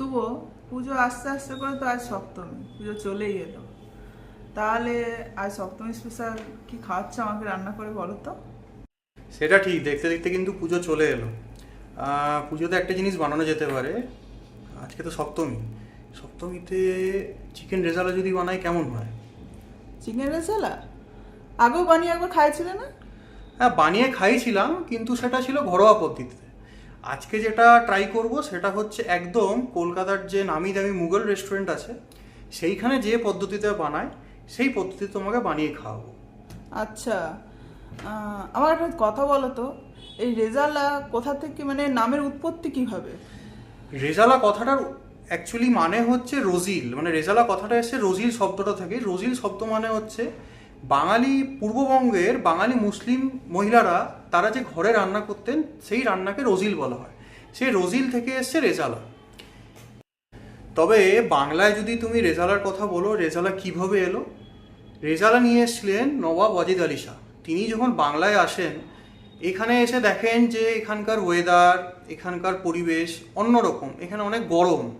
শুভ পুজো আস্তে আস্তে করে তো আজ সপ্তমী পুজো চলেই এলো। তাহলে আজ সপ্তমী স্পেশাল কি খাওয়াচ্ছ আমাকে রান্না করে বলো তো? সেটা ঠিক দেখতে দেখতে কিন্তু পুজো চলে এলো। পুজোতে একটা জিনিস বানানো যেতে পারে আজকে তো সপ্তমী। সপ্তমীতে চিকেন রেজালা যদি বানাই কেমন হয়? চিকেন রেসালা আগেও বানিয়ে একবার খাইছিলে না? হ্যাঁ বানিয়ে খাইছিলাম কিন্তু সেটা ছিল ঘরোয়া পদ্ধতিতে। আজকে যেটা ট্রাই করব সেটা হচ্ছে একদম কলকাতার যে নামি দামি মুঘল রেস্টুরেন্ট আছে সেইখানে যে পদ্ধতিতে বানায় সেই পদ্ধতিতে তোমাকে বানিয়ে খাওয়াবো। আচ্ছা আমার একটা কথা বলো তো এই রেজালা কোথা থেকে মানে নামের উৎপত্তি কীভাবে? রেজালা কথাটার অ্যাকচুয়ালি মানে হচ্ছে রোজিল মানে রেজালা কথাটা এসে রোজিল শব্দটা থেকে। রোজিল শব্দ মানে হচ্ছে বাঙালি পূর্ববঙ্গের বাঙালি মুসলিম মহিলারা তারা যে ঘরে রান্না করতেন, সেই রান্নাকে রোজিল বলা হয়। সেই রোজিল থেকে এসছে রেজালা। তবে বাংলায় যদি তুমি রেজালার কথা বলো, রেজালা কীভাবে এলো? রেজালা নিয়ে এসছিলেন নবাব ওয়াজিদ আলী শাহ। তিনি যখন বাংলায় আসেন, এখানে এসে দেখেন যে এখানকার ওয়েদার এখানকার পরিবেশ অন্যরকম। এখানে অনেক গরম।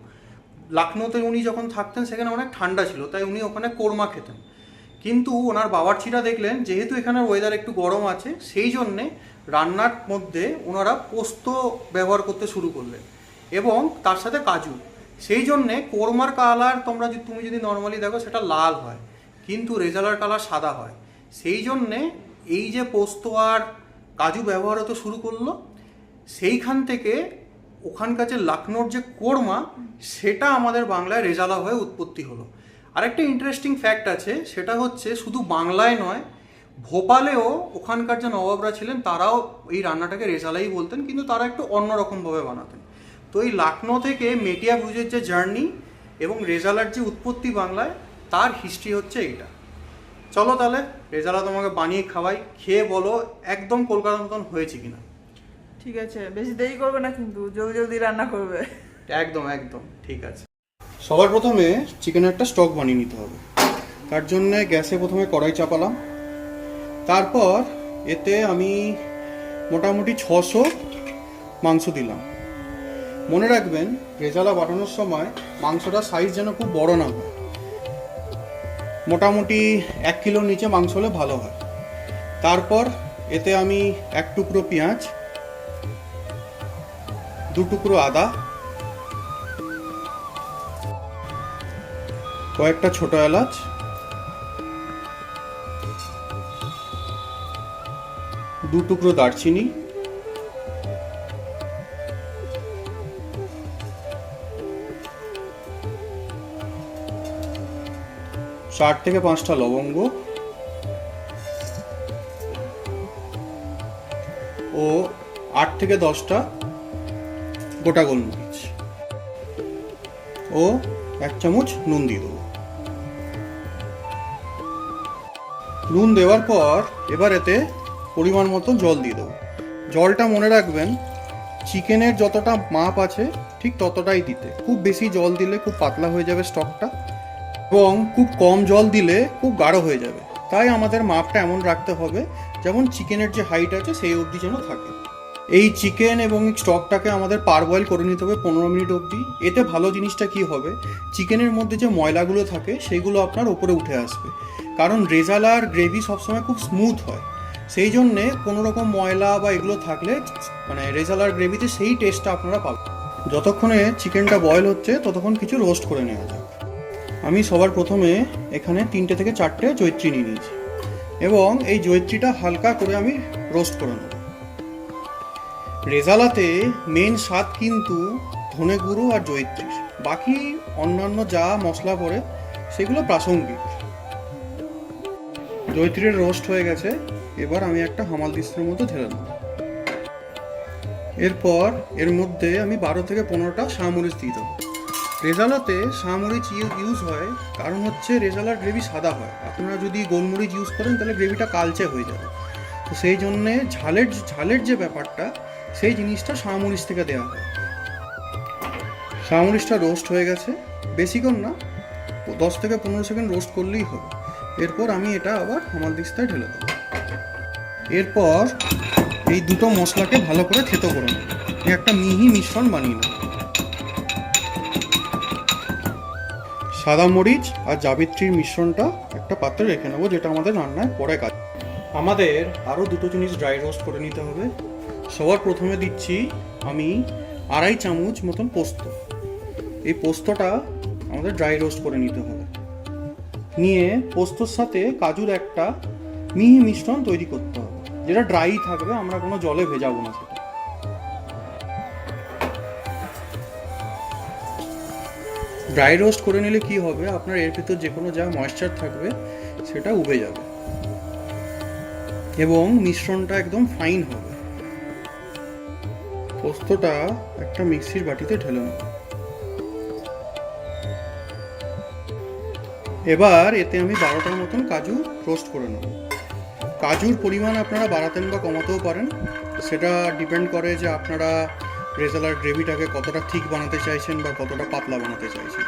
লখনৌতে উনি যখন থাকতেন, সেখানে অনেক ঠান্ডা ছিল। তাই উনি ওখানে কোরমা খেতেন। কিন্তু ওনার বাবার্চিরা দেখলেন, যেহেতু এখানের ওয়েদার একটু গরম আছে, সেই জন্যে রান্নার মধ্যে ওনারা পোস্ত ব্যবহার করতে শুরু করলেন এবং তার সাথে কাজু। সেই জন্যে কোরমার কালার তোমরা যদি, তুমি যদি নর্মালি দেখো, সেটা লাল হয়, কিন্তু রেজালার কালার সাদা হয়। সেই জন্যে এই যে পোস্ত আর কাজু ব্যবহার হতে শুরু করল। সেইখান থেকে ওখানকার যে লখনৌর যে কোরমা, সেটা আমাদের বাংলায় রেজালা হয়ে উৎপত্তি হলো। আরেকটা ইন্টারেস্টিং ফ্যাক্ট আছে সেটা হচ্ছে শুধু বাংলায় নয় ভোপালেও ওখানকার যে নবাবরা ছিলেন তারাও এই রান্নাটাকে রেজালাই বলতেন কিন্তু তারা একটু অন্যরকমভাবে বানাতেন। তো এই লখনৌ থেকে মেটিয়া ব্রুজের যে জার্নি এবং রেজালার যে উৎপত্তি বাংলায় তার হিস্ট্রি হচ্ছে এইটা। চলো তাহলে রেজালা তোমাকে বানিয়ে খাওয়াই খেয়ে বলো একদম কলকাতার মতন হয়েছে কিনা। ঠিক আছে বেশি দেরি করবে না কিন্তু জলদি জলদি রান্না করবে। একদম একদম ঠিক আছে। সবার প্রথমে চিকেনের একটা স্টক বানিয়ে নিতে হবে। তার জন্য গ্যাসে প্রথমে কড়াই চাপালাম। তারপর এতে আমি মোটামুটি ছশো মাংস দিলাম। মনে রাখবেন রেজালা বাটানোর সময় মাংসটার সাইজ যেন খুব বড় না হয়। মোটামুটি এক কিলোর নিচে মাংস হলে ভালো হয়। তারপর এতে আমি এক টুকরো পেঁয়াজ, দু টুকরো আদা কয়েকটা ছোট এলাচ। দু টুকরো দারচিনি। চার থেকে পাঁচটা লবঙ্গ। ও আট থেকে দশটা গোটা গোলমরিচ। ও এক চামচ নুন দিয়ে দেবো। নুন দেওয়ার পর এবার এতে পরিমাণ মতো জল দিয়ে দেবো। জলটা মনে রাখবেন, চিকেনের যতটা মাপ আছে ঠিক ততটাই দিতে। খুব বেশি জল দিলে খুব পাতলা হয়ে যাবে স্টকটা এবং খুব কম জল দিলে খুব গাঢ় হয়ে যাবে। তাই আমাদের মাপটা এমন রাখতে হবে, যেমন চিকেনের যে হাইট আছে সেই অবধি যেন থাকে। এই চিকেন এবং স্টকটাকে আমাদের পার বয়েল করে নিতে হবে পনেরো মিনিট অবধি। এতে ভালো জিনিসটা কি হবে? চিকেনের মধ্যে যে ময়লাগুলো থাকে, সেগুলো আপনার ওপরে উঠে আসবে। কারণ রেজালার গ্রেভি সবসময় খুব স্মুথ হয়। সেই জন্যে কোনো রকম ময়লা বা এগুলো থাকলে মানে রেজালার গ্রেভিতে সেই টেস্টটা আপনারা পাবেন। যতক্ষণে চিকেনটা বয়েল হচ্ছে, ততক্ষণ কিছু রোস্ট করে নেওয়া যাক। আমি সবার প্রথমে এখানে তিনটে থেকে চারটে জৈত্রী নিয়ে নিয়েছি। এবং এই জৈত্রীটা হালকা করে আমি রোস্ট করে নেব। রেজালাতে মেন স্বাদ কিন্তু ধনে গুঁড়ো আর জৈত্রীর বাকি অন্যান্য যা মশলা পড়ে, সেগুলো প্রাসঙ্গিক। জৈত্রীর রোস্ট হয়ে গেছে, এবার আমি একটা হামাল দিস্তের মধ্যে ঢেলে দেবো এরপর এর মধ্যে আমি বারো থেকে পনেরোটা শামরিচ দিয়ে দেবো। রেজালাতে শামরিচ ইউজ হয়, কারণ হচ্ছে রেজালার গ্রেভি সাদা হয়। আপনারা যদি গোলমরিচ ইউজ করেন, তাহলে গ্রেভিটা কালচে হয়ে যাবে। তো সেই জন্যে ঝালের ঝালের যে ব্যাপারটা সেই জিনিসটা শামরিচ থেকে দেওয়া হয়। শামরিচটা রোস্ট হয়ে গেছে। বেশিক্ষণ না, দশ থেকে পনেরো সেকেন্ড রোস্ট করলেই হবে। এরপর আমি এটা আবার আমার দিস্তায় ঢেলে দেবো। এরপর এই দুটো মশলাকে ভালো করে থেতো করে একটা মিহি মিশ্রণ বানিয়ে নেব। সাদা মরিচ আর জাবিত্রীর মিশ্রণটা একটা পাত্রে রেখে নেব, যেটা আমাদের রান্নায় পরে কাজ। আমাদের আরও দুটো জিনিস ড্রাই রোস্ট করে নিতে হবে। সবার প্রথমে দিচ্ছি আমি আড়াই চামচ মতন পোস্ত। এই পোস্তটা আমাদের ড্রাই রোস্ট করে নিতে হবে। নিয়ে পোস্তর সাথে কাজুর একটা মিহি মিশ্রণ তৈরি করতে হবে। যেটা ড্রাই থাকবে, আমরা কোনো জলে ভেজাবো না সেটা। ড্রাই রোস্ট করে নিলে কি হবে? আপনার এর ভিতর যে কোনো যা ময়েশ্চার থাকবে, সেটা উবে যাবে। এবং মিশ্রণটা একদম ফাইন হবে। পোস্তটা একটা মিক্সির বাটিতে ঢেলে নেব। এবার এতে আমি বারোটার মতন কাজু রোস্ট করে নেব। কাজুর পরিমাণ আপনারা বাড়াতেন বা কমাতেও পারেন। সেটা ডিপেন্ড করে যে আপনারা রেজালার গ্রেভিটাকে কতটা ঠিক বানাতে চাইছেন বা কতটা পাতলা বানাতে চাইছেন।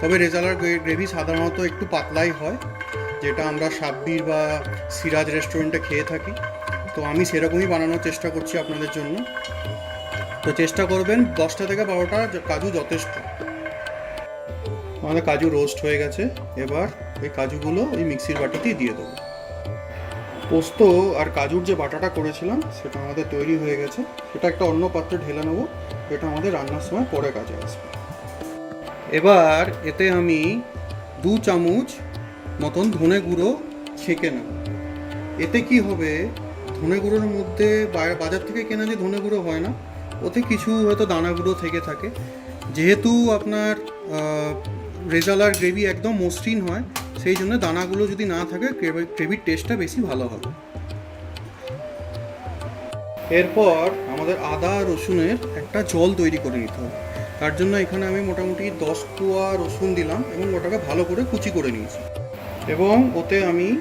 তবে রেজালার গ্রেভি সাধারণত একটু পাতলাই হয়, যেটা আমরা সাব্বির বা সিরাজ রেস্টুরেন্টে খেয়ে থাকি। তো আমি সেরকমই বানানোর চেষ্টা করছি আপনাদের জন্য। তো চেষ্টা করবেন, দশটা থেকে বারোটা কাজু যথেষ্ট। আমাদের কাজু রোস্ট হয়ে গেছে, এবার ওই কাজুগুলো ওই মিক্সির বাটিতেই দিয়ে দেবো। পোস্ত আর কাজুর যে বাটাটা করেছিলাম, সেটা আমাদের তৈরি হয়ে গেছে। সেটা একটা অন্য পাত্রে ঢেলে নেব, এটা আমাদের রান্নার সময় পরে কাজে আসবে। এবার এতে আমি দু চামচ মতন ধনে গুঁড়ো ছেঁকে নেব। এতে কি হবে, ধনে গুঁড়োর মধ্যে বাজার থেকে কেনা যে ধনে গুঁড়ো হয় না ওতে কিছু হয়তো দানা গুঁড়ো থেকে থাকে। যেহেতু আপনার রেজালার গ্রেভি একদম মসৃণ হয়, সেই জন্য দানাগুলো যদি না থাকে, গ্রেভি- গ্রেভির টেস্টটা বেশি ভালো হবে। এরপর আমাদের আদা রসুনের একটা জল তৈরি করে নিতে হবে। তার জন্য এখানে আমি মোটামুটি দশ কোয়া রসুন দিলাম এবং ওটাকে ভালো করে কুচি করে নিয়েছি। এবং ওতে আমি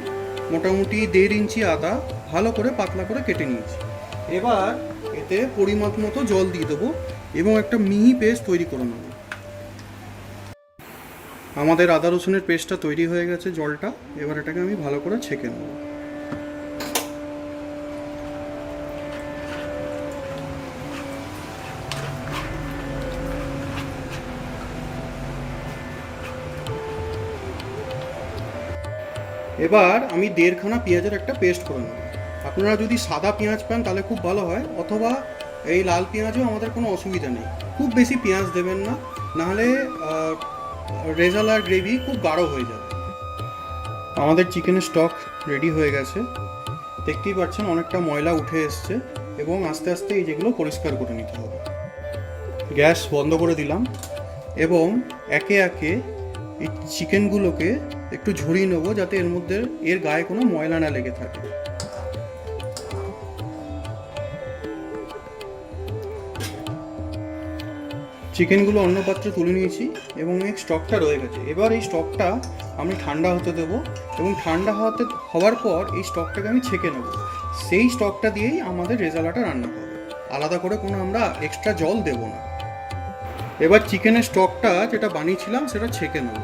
মোটামুটি দেড় ইঞ্চি আদা ভালো করে পাতলা করে কেটে নিয়েছি। এবার এতে পরিমাপ মতো জল দিয়ে দেবো এবং একটা মিহি পেস্ট তৈরি করে নেব। আমাদের আদা রসুনের পেস্টটা তৈরি হয়ে গেছে জলটা। এবার এটাকে আমি ভালো করে ছেঁকে নেব। এবার আমি দেড়খানা পেঁয়াজের একটা পেস্ট করে নেব। আপনারা যদি সাদা পেঁয়াজ পান তাহলে খুব ভালো হয়। অথবা এই লাল পেঁয়াজও আমাদের কোনো অসুবিধা নেই। খুব বেশি পেঁয়াজ দেবেন না। নাহলে আহ, রেজালার গ্রেভি খুব গাঢ় হয়ে যাবে। আমাদের চিকেনের স্টক রেডি হয়ে গেছে। দেখতেই পাচ্ছেন অনেকটা ময়লা উঠে এসছে এবং আস্তে আস্তে এই যেগুলো পরিষ্কার করে নিতে হবে। গ্যাস বন্ধ করে দিলাম এবং একে একে এই চিকেনগুলোকে একটু ঝরিয়ে নেব যাতে এর মধ্যে এর গায়ে কোনো ময়লা না লেগে থাকে। চিকেনগুলো অন্য পাত্রে তুলে নিয়েছি এবং এই স্টকটা রয়ে গেছে। এবার এই স্টকটা আমি ঠান্ডা হতে দেবো এবং ঠান্ডা হওয়াতে হওয়ার পর এই স্টকটাকে আমি ছেঁকে নেব। সেই স্টকটা দিয়েই আমাদের রেজালাটা রান্না হবে। আলাদা করে কোনো আমরা এক্সট্রা জল দেব না। এবার চিকেনের স্টকটা যেটা বানিয়েছিলাম সেটা ছেঁকে নেব।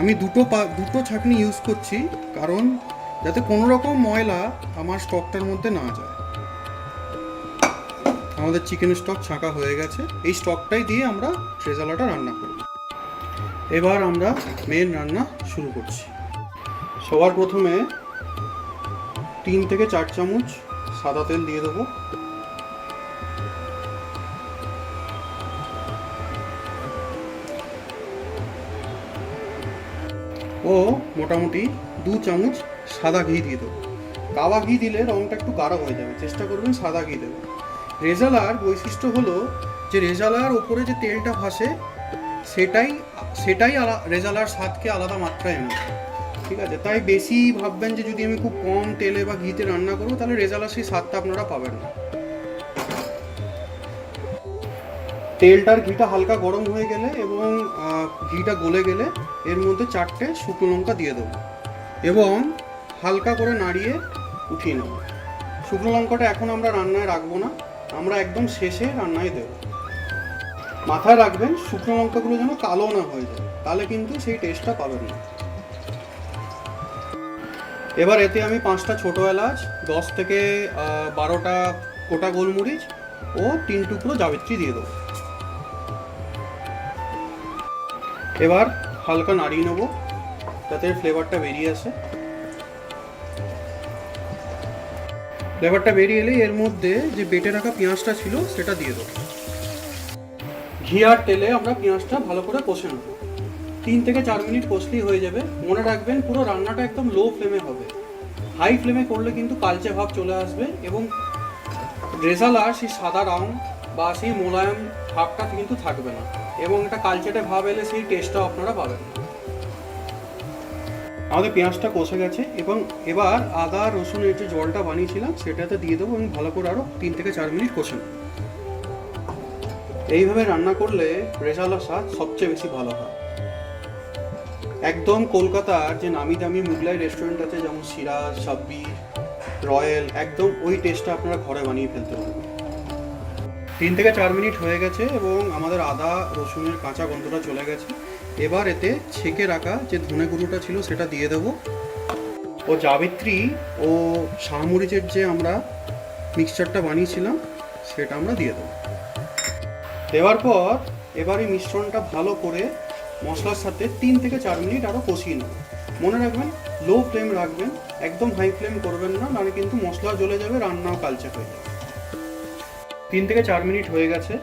আমি দুটো পা, দুটো ছাঁকনি ইউজ করছি কারণ যাতে কোনো রকম ময়লা আমার স্টকটার মধ্যে না যায়। আমাদের চিকেন স্টক ছাঁকা হয়ে গেছে। এই স্টকটাই দিয়ে আমরা ট্রেজালাটা রান্না করব। এবার আমরা মেন রান্না শুরু করছি। সবার প্রথমে তিন থেকে চার চামচ সাদা তেল দিয়ে দেবো। ও মোটামুটি দু চামচ সাদা ঘি দিয়ে দেবো। কাওয়া ঘি দিলে রঙটা একটু গাঢ় হয়ে যাবে। চেষ্টা করবেন সাদা ঘি দেবেন রেজালার বৈশিষ্ট্য হলো যে রেজালার ওপরে যে তেলটা ভাসে, সেটাই সেটাই রেজালার স্বাদকে আলাদা মাত্রায় এনে ঠিক আছে? তাই বেশি ভাববেন যে যদি আমি খুব কম তেলে বা ঘিতে রান্না করব, তাহলে রেজালার সেই স্বাদটা আপনারা পাবেন না। তেলটার ঘিটা হালকা গরম হয়ে গেলে এবং ঘিটা গলে গেলে এর মধ্যে চারটে শুকনো লঙ্কা দিয়ে দেবো এবং হালকা করে নাড়িয়ে উঠিয়ে নেব। শুকনো লঙ্কাটা এখন আমরা রান্নায় রাখব না। আমরা একদম শেষে রান্নায় দেবো। মাথায় রাখবেন, শুকনো লঙ্কাগুলো যেন কালো না হয়ে যায়। তাহলে কিন্তু সেই টেস্টটা পাবেন না। এবার এতে আমি পাঁচটা ছোটো এলাচ, দশ থেকে বারোটা গোটা গোলমরিচ ও তিন টুকরো জাবিত্রী দিয়ে দেবো। এবার হালকা নাড়িয়ে নেব। যাতে ফ্লেভারটা বেরিয়ে আসে। ফ্লেভারটা বেরিয়ে এলে এর মধ্যে যে বেটে রাখা পেঁয়াজটা ছিল, সেটা দিয়ে দেবো। ঘি আর তেলে আমরা পেঁয়াজটা ভালো করে কষে নেব। তিন থেকে চার মিনিট কষলেই হয়ে যাবে। মনে রাখবেন, পুরো রান্নাটা একদম লো ফ্লেমে হবে। হাই ফ্লেমে করলে কিন্তু কালচে ভাব চলে আসবে এবং রেজালার সেই সাদা রং বা সেই মোলায়েম ভাবটা কিন্তু থাকবে না। এবং এটা কালচেটে ভাব এলে সেই টেস্টটাও আপনারা পাবেন। আমাদের পেঁয়াজটা কষে গেছে এবং এবার আদা রসুনের যে জলটা বানিয়েছিলাম, সেটাতে দিয়ে দেবো এবং ভালো করে আরও তিন থেকে চার মিনিট কষে নেব এইভাবে রান্না করলে রেজালার স্বাদ সবচেয়ে বেশি ভালো হয়। একদম কলকাতার যে নামি দামি মুগলাই রেস্টুরেন্ট আছে, যেমন সিরাজ, সাব্বির, রয়্যাল, একদম ওই টেস্টটা আপনারা ঘরে বানিয়ে ফেলতে পারবেন। তিন থেকে চার মিনিট হয়ে গেছে এবং আমাদের আদা, রসুনের কাঁচা গন্ধটা চলে গেছে। এবার এতে ছেঁকে রাখা যে ধনে গুঁড়োটা ছিল সেটা দিয়ে দেবো। ও জাবিত্রী ও শাহমরিচের যে আমরা মিক্সচারটা বানিয়েছিলাম, সেটা আমরা দিয়ে দেবো। দেওয়ার পর এবার এই মিশ্রণটা ভালো করে মশলার সাথে তিন থেকে চার মিনিট আরও কষিয়ে নেব। মনে রাখবেন লো ফ্লেম রাখবেন, একদম হাই ফ্লেম করবেন না, নাহলে কিন্তু মশলা জ্বলে যাবে, রান্নাও কালচে হয়ে যাবে। তিন থেকে চার মিনিট হয়ে গেছে।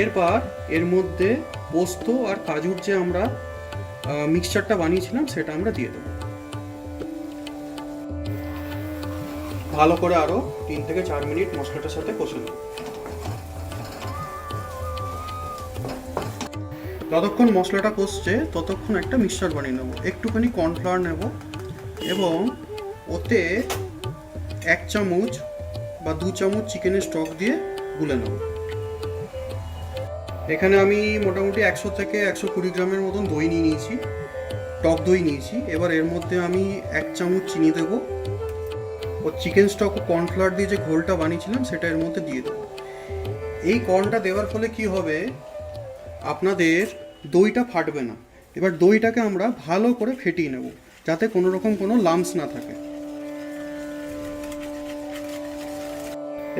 এরপর এর মধ্যে পোস্ত আর কাজুর যে আমরা মিক্সচারটা বানিয়েছিলাম, সেটা আমরা দিয়ে দেবো। ভালো করে আরও তিন থেকে চার মিনিট মশলাটার সাথে কষে নেব। যতক্ষণ মশলাটা কষছে, ততক্ষণ একটা মিক্সচার বানিয়ে নেব। একটুখানি কর্নফ্লাওয়ার নেব এবং ওতে এক চামচ বা দু চামচ চিকেনের স্টক দিয়ে গুলে নেব। এখানে আমি মোটামুটি একশো থেকে একশো কুড়ি গ্রামের মতন দই নিয়ে নিয়েছি, টক দই নিয়েছি। এবার এর মধ্যে আমি এক চামচ চিনি দেবো। ও চিকেন স্টক ও কর্নফ্লাওয়ার দিয়ে যে ঘোলটা বানিয়েছিলাম, সেটা এর মধ্যে দিয়ে দেবো। এই কর্নটা দেওয়ার ফলে কি হবে? আপনাদের দইটা ফাটবে না। এবার দইটাকে আমরা ভালো করে ফেটিয়ে নেব, যাতে কোনো রকম কোনো লামস না থাকে।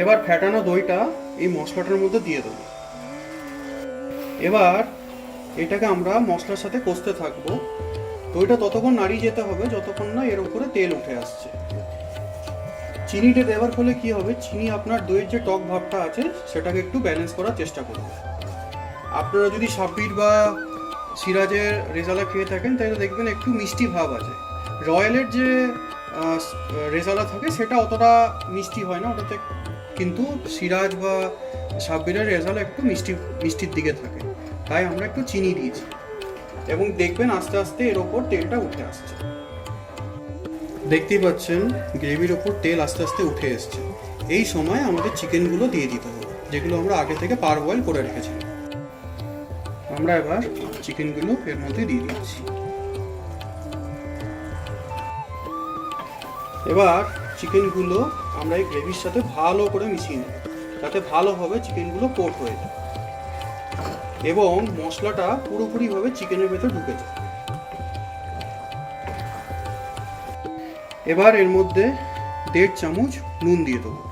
এবার ফেটানো দইটা এই মশলাটার মধ্যে দিয়ে দেবো। এবার এটাকে আমরা মশলার সাথে কষতে থাকব। দইটা ততক্ষণ নাড়িয়ে যেতে হবে, যতক্ষণ না এর উপরে তেল উঠে আসছে। চিনিটা দেওয়ার ফলে কি হবে? চিনি আপনার দইয়ের যে টক ভাবটা আছে, সেটাকে একটু ব্যালেন্স করার চেষ্টা করবে আপনারা যদি সাব্বির বা সিরাজের রেজালা খেয়ে থাকেন, তাহলে দেখবেন একটু মিষ্টি ভাব আছে। রয়্যালের যে রেজালা থাকে, সেটা অতটা মিষ্টি হয় না, ওটাতে কিন্তু সিরাজ বা সাব্বিরের রেজালা একটু মিষ্টি, মিষ্টির দিকে থাকে। তাই আমরা একটু চিনি দিয়েছি। এবং দেখবেন আস্তে আস্তে এর ওপর তেলটা উঠে আসছে। দেখতেই পাচ্ছেন, গ্রেভির ওপর তেল আস্তে আস্তে উঠে এসছে। এই সময় আমাদের চিকেনগুলো দিয়ে দিতে হবে, যেগুলো আমরা আগে থেকে পার বয়েল করে রেখেছিলাম। আমরা এবার চিকেনগুলো এর মধ্যে দিয়ে দিচ্ছি। এবার চিকেনগুলো আমরা এই গ্রেভির সাথে ভালো করে মিশিয়ে নেব, যাতে ভালোভাবে চিকেনগুলো কোট হয়ে যায়। এবং মশলাটা পুরোপুরিভাবে চিকেনের ভেতর ঢুকে যায়। এবার এর মধ্যে দেড় চামচ নুন দিয়ে দেবো,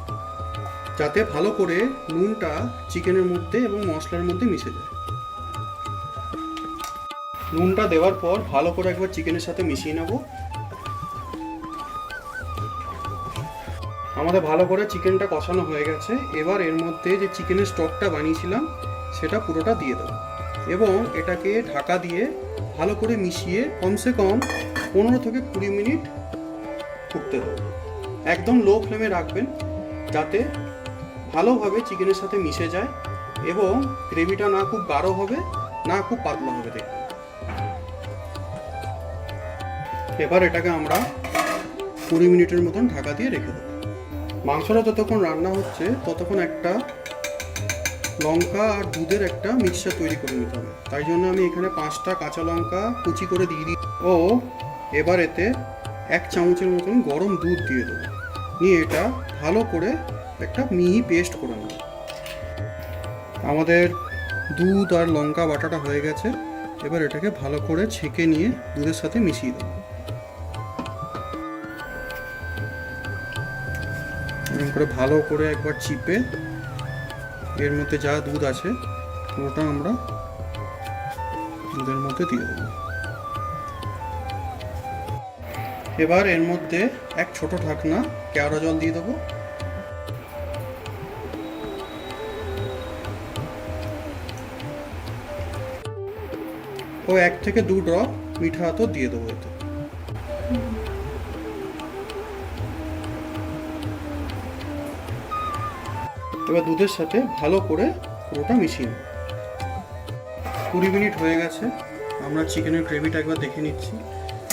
যাতে ভালো করে নুনটা চিকেনের মধ্যে এবং মশলার মধ্যে মিশে যায়। নুনটা দেওয়ার পর ভালো করে একবার চিকেনের সাথে মিশিয়ে নেব। আমাদের ভালো করে চিকেনটা কষানো হয়ে গেছে। এবার এর মধ্যে যে চিকেনের স্টকটা বানিয়েছিলাম সেটা পুরোটা দিয়ে দেবো। এবং এটাকে ঢাকা দিয়ে ভালো করে মিশিয়ে কমসে কম পনেরো থেকে কুড়ি মিনিট ফুটতে দেবো। একদম লো ফ্লেমে রাখবেন যাতে ভালোভাবে চিকেনের সাথে মিশে যায় এবং গ্রেভিটা না খুব গাঢ় হবে, না খুব পাতলা হবে দেখুন এবার এটাকে আমরা কুড়ি মিনিটের মতন ঢাকা দিয়ে রেখে দেবো। মাংসটা যতক্ষণ রান্না হচ্ছে, ততক্ষণ একটা লঙ্কা আর দুধের একটা মিক্সচার তৈরি করে নিতে হবে। তাই জন্য আমি এখানে পাঁচটা কাঁচা লঙ্কা কুচি করে দিয়ে দিই। ও, এবার এতে এক চামচের মতন গরম দুধ দিয়ে দেবো। নিয়ে এটা ভালো করে একটা মিহি পেস্ট করে নেব। আমাদের দুধ আর লঙ্কা বাটাটা হয়ে গেছে। এবার এটাকে ভালো করে ছেঁকে নিয়ে দুধের সাথে মিশিয়ে দেবো। করে ভালো করে একবার চিপে এর মধ্যে যা দুধ আছে, পুরোটা আমরা দুধের মধ্যে দিয়ে দেবো। এবার এর মধ্যে এক ছোট ঢাকনা কেওড়া জল দিয়ে দেবো। ও এক থেকে দু ড্রপ মিঠা হাতও দিয়ে দেবো এতে। এবার দুধের সাথে ভালো করে পুরোটা মিশিয়ে নেব কুড়ি মিনিট হয়ে গেছে, আমরা চিকেনের গ্রেভিটা একবার দেখে নিচ্ছি।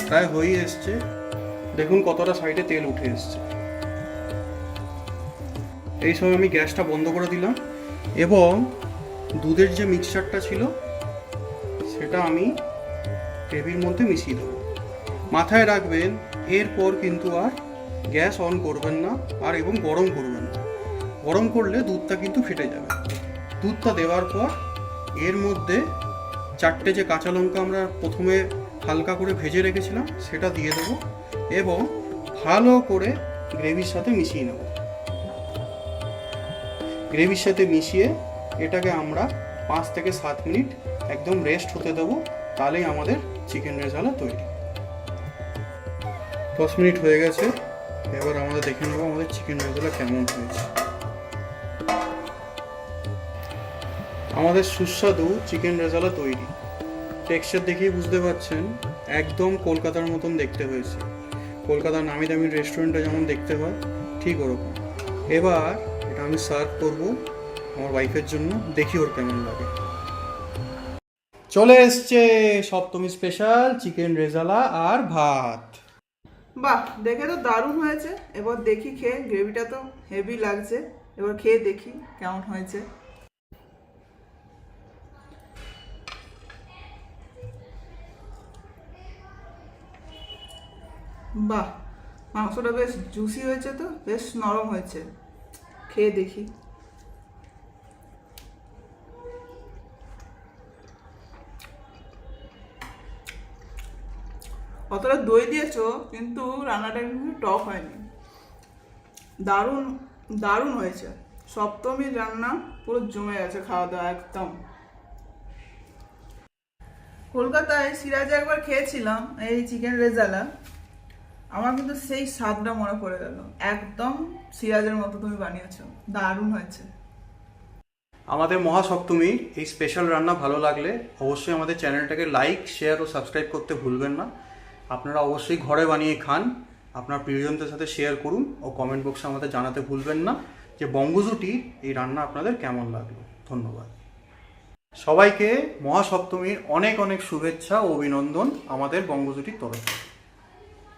প্রায় হয়েই এসছে। দেখুন কতটা সাইডে তেল উঠে এসছে। এই সময় আমি গ্যাসটা বন্ধ করে দিলাম এবং দুধের যে মিক্সচারটা ছিল, সেটা আমি গ্রেভির মধ্যে মিশিয়ে দেবো। মাথায় রাখবেন, এরপর কিন্তু আর গ্যাস অন করবেন না আর এবং গরম করবেন না। গরম করলে দুধটা কিন্তু ফেটে যাবে। দুধটা দেওয়ার পর এর মধ্যে চারটে যে কাঁচা লঙ্কা আমরা প্রথমে হালকা করে ভেজে রেখেছিলাম, সেটা দিয়ে দেবো এবং ভালো করে গ্রেভির সাথে মিশিয়ে নেব। গ্রেভির সাথে মিশিয়ে এটাকে আমরা পাঁচ থেকে সাত মিনিট একদম রেস্ট হতে দেবো, তাহলেই আমাদের চিকেন রেজালা তৈরি। দশ মিনিট হয়ে গেছে, এবার আমাদের দেখে নেব আমাদের চিকেন রেজালা কেমন হয়েছে। আমাদের সুস্বাদু চিকেন রেজালা তৈরি। টেক্সচার দেখেই বুঝতে পারছেন, একদম কলকাতার মতন দেখতে হয়েছে। কলকাতার নামি দামি রেস্টুরেন্টে যেমন দেখতে হয়, ঠিক ওরকম। এবার এটা আমি সার্ভ করব আমার ওয়াইফের জন্য, দেখি ওর কেমন লাগে। চলে এসছে সপ্তমী স্পেশাল চিকেন রেজালা আর ভাত। বাহ, দেখে তো দারুণ হয়েছে। এবার দেখি খেয়ে গ্রেভিটা তো হেভি লাগছে। এবার খেয়ে দেখি কেমন হয়েছে। বাহ, মাংসটা বেশ জুসি হয়েছে তো, বেশ নরম হয়েছে। খেয়ে দেখি। অতটা দই দিয়েছ, কিন্তু রান্নাটা কিন্তু টক হয়নি। দারুণ দারুণ হয়েছে। সপ্তমীর রান্না পুরো জমে গেছে খাওয়া দাওয়া একদম। কলকাতায় সিরাজে একবার খেয়েছিলাম, এই চিকেন রেজালা। আমার কিন্তু সেই স্বাদটা মনে পড়ে গেল। একদম সিরাজের মতো তুমি বানিয়েছো। দারুণ হয়েছে। আমাদের মহাসপ্তমীর এই স্পেশাল রান্না ভালো লাগলে অবশ্যই আমাদের চ্যানেলটাকে লাইক শেয়ার ও সাবস্ক্রাইব করতে ভুলবেন না। আপনারা অবশ্যই ঘরে বানিয়ে খান। আপনার প্রিয়জনদের সাথে শেয়ার করুন ও কমেন্ট বক্সে আমাদের জানাতে ভুলবেন না যে বঙ্গজুটির এই রান্না আপনাদের কেমন লাগল। ধন্যবাদ। সবাইকে মহাসপ্তমীর অনেক অনেক শুভেচ্ছা ও অভিনন্দন আমাদের বঙ্গজুটির তরফ।